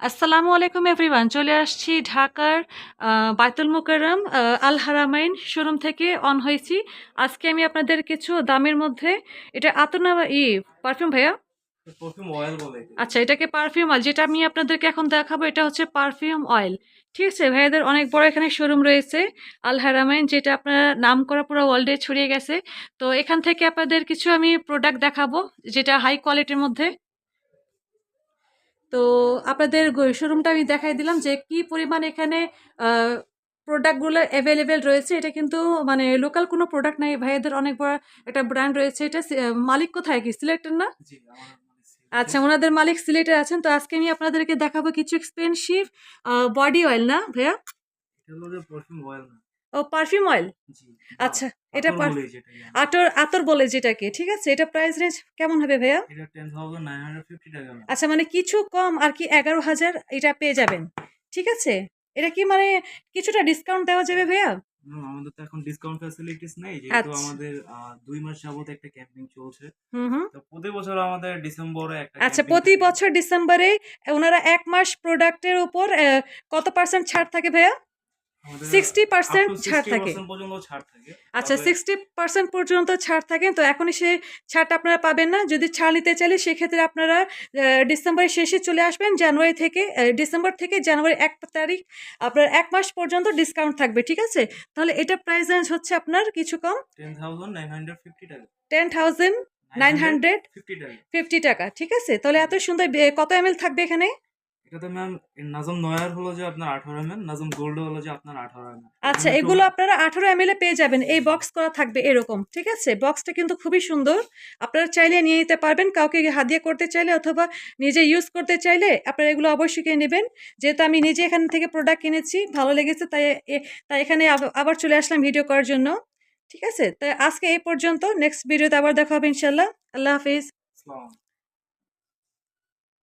আসসালামু আলাইকুম এভরিওয়ান চলে আসছি ঢাকার বাইতুল মুকাররম আহ, আল হারামাইন শোরুম থেকে অন হয়েছি। আজকে আমি আপনাদের কিছু দামের মধ্যে এটা আতনা ই পারফিউম ভাইয়া? আচ্ছা এটাকে পারফিউম অয়েল যেটা আমি আপনাদেরকে এখন দেখাবো এটা হচ্ছে পারফিউম অয়েল ঠিক আছে ভাইয়াদের অনেক বড় এখানে শোরুম রয়েছে আল হারামাইন যেটা আপনার নাম করা পুরো ওয়ার্ল্ডে ছড়িয়ে গেছে। তো এখান থেকে আপনাদের কিছু আমি প্রোডাক্ট দেখাবো যেটা হাই কোয়ালিটির মধ্যে। তো আপনাদের শোরুমটা আমি দেখাই দিলাম যে কি পরিমাণ এখানে প্রোডাক্টগুলো অ্যাভেলেবেল রয়েছে। এটা কিন্তু মানে লোকাল কোনো প্রোডাক্ট নাই। ভাইয়াদের অনেক বড় একটা ব্র্যান্ড রয়েছে। এটা মালিক কোথায় কি? সিলেক্টেড না। আচ্ছা ওনাদের মালিক সিলেটের আছেন। তো আজকে আমি আপনাদেরকে দেখাবো কিছু এক্সপেন্সিভ বডি অয়েল না ভাইয়া? পারফিউম অয়েল না। ও পারফিউম অয়েল আচ্ছা এটা আতর। আতর বলে যেটাকে ঠিক আছে? এটা প্রাইস রেঞ্জ কেমন হবে ভাইয়া? আচ্ছা মানে কিছু কম আর কি এগারো হাজার এটা পেয়ে যাবেন ঠিক আছে? এটা কি মানে কিছুটা ডিসকাউন্ট দেওয়া যাবে ভাইয়া? আমাদের তো এখন ডিসকাউন্ট ফ্যাসিলিটিস নেই যেহেতু আচ্ছা। আমাদের দুই মাস যাবত একটা ক্যাম্পিং চলছে। হুম হুম। তো প্রতি বছর আমাদের ডিসেম্বরে একটা আচ্ছা প্রতি বছর ডিসেম্বরে ওনারা এক মাস প্রোডাক্টের উপর কত পার্সেন্ট ছাড় থাকে ভাইয়া? সিক্সটি পার্সেন্ট ছাড় থাকে। আচ্ছা সিক্সটি পার্সেন্ট পর্যন্ত ছাড় থাকে তো এখনই সেই ছাড়টা আপনারা পাবেন না। যদি ছাড় নিতে চাইলে সেক্ষেত্রে আপনারা ডিসেম্বরের শেষে চলে আসবেন জানুয়ারি থেকে ডিসেম্বর থেকে জানুয়ারি এক তারিখ আপনার এক মাস পর্যন্ত ডিসকাউন্ট থাকবে ঠিক আছে? তাহলে এটা প্রাইস রেঞ্জ হচ্ছে আপনার কিছু কম? Ten thousand nine hundred fifty টাকা। ঠিক আছে? তাহলে এত সুন্দর কত এম থাকবে এখানে? এটাতে ম্যাম নাজম নয়ার হলো যে আপনার আঠারো এম নাজম গোল্ড হলো যে আপনার আঠারো এম আচ্ছা এগুলো আপনারা আঠারো এম এ পেয়ে যাবেন। এই বক্স করা থাকবে এরকম ঠিক আছে? বক্সটা কিন্তু খুবই সুন্দর। আপনারা চাইলে নিয়ে নিতে পারবেন। কাউকে হাদিয়া করতে চাইলে অথবা নিজে ইউজ করতে চাইলে আপনারা এগুলো অবশ্যই কিনে নেবেন। যেহেতু আমি নিজে এখান থেকে প্রোডাক্ট কিনেছি ভালো লেগেছে তাই তাই এখানে আবার চলে আসলাম ভিডিও করার জন্য। ঠিক আছে? তাই আজকে এই পর্যন্ত নেক্সট ভিডিওতে আবার দেখা হবে ইনশাল্লাহ আল্লাহ হাফিজ।